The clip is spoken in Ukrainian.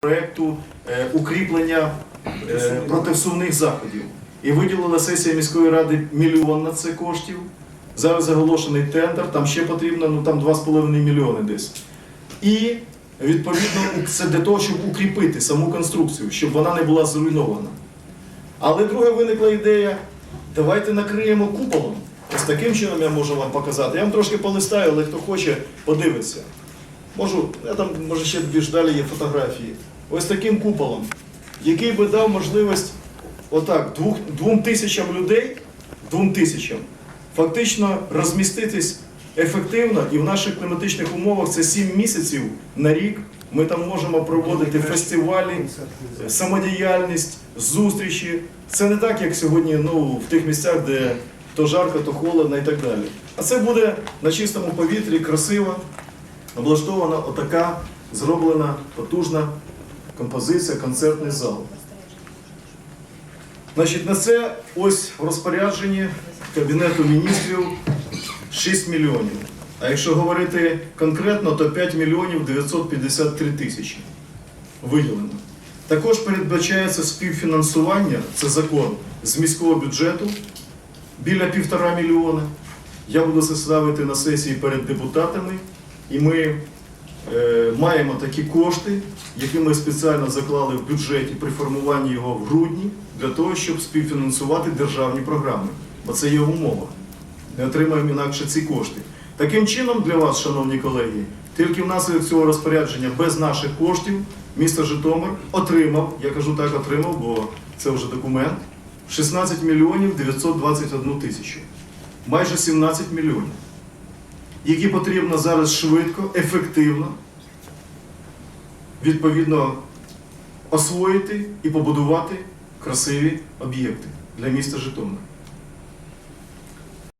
проєкту е, укріплення е, противсувних заходів. І виділила сесія міської ради мільйон на це коштів. Зараз оголошений тендер, там ще потрібно ну, там 2,5 мільйони десь. І відповідно це для того, щоб укріпити саму конструкцію, щоб вона не була зруйнована. Але друга виникла ідея, давайте накриємо куполом. Ось таким чином я можу вам показати. Я вам трошки полистаю, але хто хоче, подивиться. Можу, я там, може ще більш далі є фотографії. Ось таким куполом, який би дав можливість отак, двох, двом тисячам людей, двом тисячам, фактично розміститись ефективно і в наших кліматичних умовах це 7 місяців на рік. Ми там можемо проводити фестивалі, самодіяльність, зустрічі. Це не так, як сьогодні ну, в тих місцях, де то жарко, то холодно і так далі. А це буде на чистому повітрі, красиво, облаштована отака зроблена потужна композиція, концертний зал. Значить, на це ось в розпорядженні Кабінету міністрів 6 мільйонів. А якщо говорити конкретно, то 5 мільйонів 953 тисячі виділено. Також передбачається співфінансування, це закон, з міського бюджету біля півтора мільйона. Я буду це ставити на сесії перед депутатами, і ми е, маємо такі кошти, які ми спеціально заклали в бюджеті при формуванні його в грудні, для того, щоб співфінансувати державні програми. Бо це є умова. Не отримаємо інакше ці кошти. Таким чином, для вас, шановні колеги, тільки внаслідок цього розпорядження без наших коштів місто Житомир отримав, я кажу так, отримав, бо це вже документ, 16 мільйонів 921 тисячу. Майже 17 мільйонів, які потрібно зараз швидко, ефективно, відповідно освоїти і побудувати красиві об'єкти для міста Житомир.